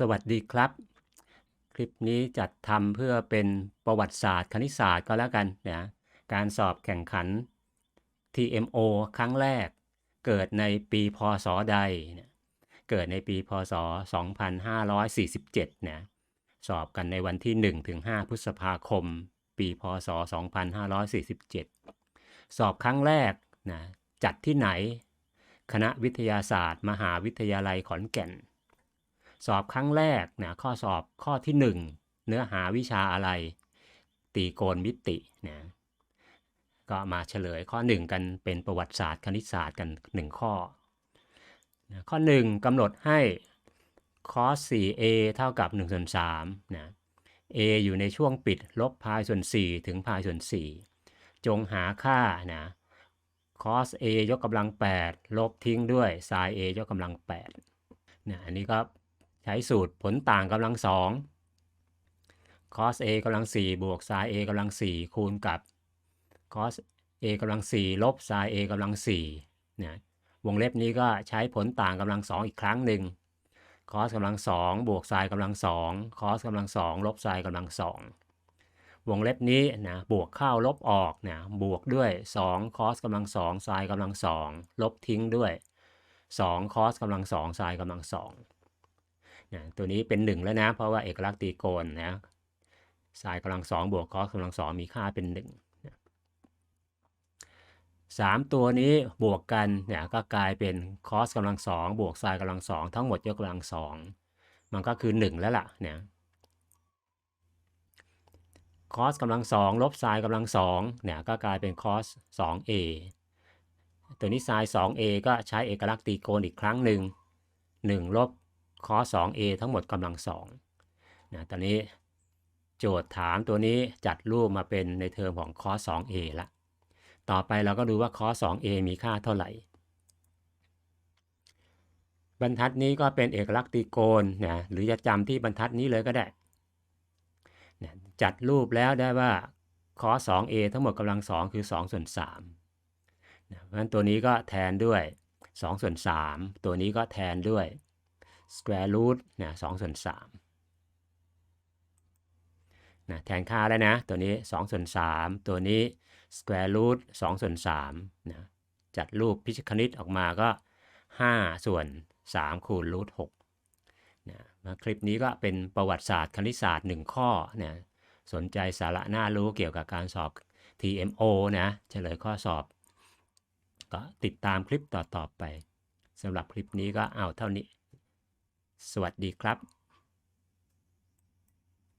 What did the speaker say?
สวัสดีครับ คลิปนี้จัดทำเพื่อเป็นประวัติศาสตร์คณิตศาสตร์ก็แล้วกันนะการสอบแข่งขัน TMO ครั้งแรก เกิดในปีพศใดนะเกิดในปีพศ 2547นะสอบกันในวันที่ 1-5 พฤษภาคม ปีพศ 2547 สอบครั้งแรกนะจัดที่ไหน คณะวิทยาศาสตร์ มหาวิทยาลัยขอนแก่น สอบครั้งแรกนะข้อสอบข้อที่ 1 เนื้อหาวิชาอะไร ตีโกณมิตินะก็มาเฉลยข้อ 1 กันเป็นประวัติศาสตร์คณิตศาสตร์กัน 1 ข้อนะข้อ 1กำหนดให้ cos 4a เท่ากับ1ส่วน3นะ a อยู่ในช่วงปิดลบพายส่วน 4 ถึงพายส่วน 4 จงหาค่านะ cos a ยกกำลัง 8 ลบทิ้งด้วย sin a ยกกำลัง8นะอันนี้ก็ ใช้สูตรผลต่างกำลัง2 cos a กำลัง4บวก sin a กำลัง4คูณกับ cos a กำลัง4ลบ sin a กำลัง4นะวงเล็บนี้ก็ใช้ผลต่างกำลัง2อีกครั้งหนึ่ง cos กำลัง2บวก sin กำลัง2 cos กำลัง2ลบ sin กำลัง2วงเล็บนี้นะบวกเข้าลบออกนะบวกด้วย 2 cos กำลัง2 sin กำลัง2ลบทิ้งด้วย 2 cos กำลัง2 sin กำลัง2 นะตัวนี้เป็น 1 แล้วนะ เพราะว่าเอกลักษณ์ตีโกณนะ sin กำลัง2บวก cos กำลัง2มีค่าเป็น1นะสามตัวนี้บวกกันเนี่ยก็กลายเป็น cos กำลัง2บวก sin กำลัง2ทั้งหมดยกกำลัง2มันก็คือ 1 แล้วล่ะเนี่ย cos กำลัง2ลบ sin กำลัง2เนี่ยก็กลายเป็น cos 2a ตัวนี้ sin 2a ก็ใช้เอกลักษณ์ตีโกณอีกครั้งหนึ่ง1ลบ cos 2a ทั้งหมดกำลัง2นะตอนนี้โจทย์ถามตัวนี้จัดรูปมาเป็นในเทอมของ cos 2a ละต่อไปเราก็ดูว่า cos 2a มีค่าเท่าไหร่ บรรทัดนี้ก็เป็นเอกลักษณ์ตรีโกณนะหรือจะจำที่บรรทัดนี้เลยก็ได้นะจัดรูปแล้วได้ว่า cos 2a ทั้งหมดกำลัง 2 คือ2ส่วน3นะเพราะฉะนั้นตัวนี้ก็แทนด้วย2ส่วน3ตัวนี้ก็แทนด้วย square root นะ2ส่วน3นะแทนค่าแล้วนะ ตัวนี้2ส่วน3ตัวนี้ square root 2ส่วน3นะจัดรูปพิชคณิตออกมาก็ 5 ส่วน 3 คูณรูท6นะคลิปนี้ก็เป็นประวัติศาสตร์คณิตศาสตร์ 1 ข้อนะสนใจสาระน่ารู้เกี่ยวกับการสอบ TMO นะเฉลยข้อสอบ ก็ติดตามคลิปต่อๆไปสำหรับคลิปนี้ก็เอาเท่านี้ สวัสดีครับ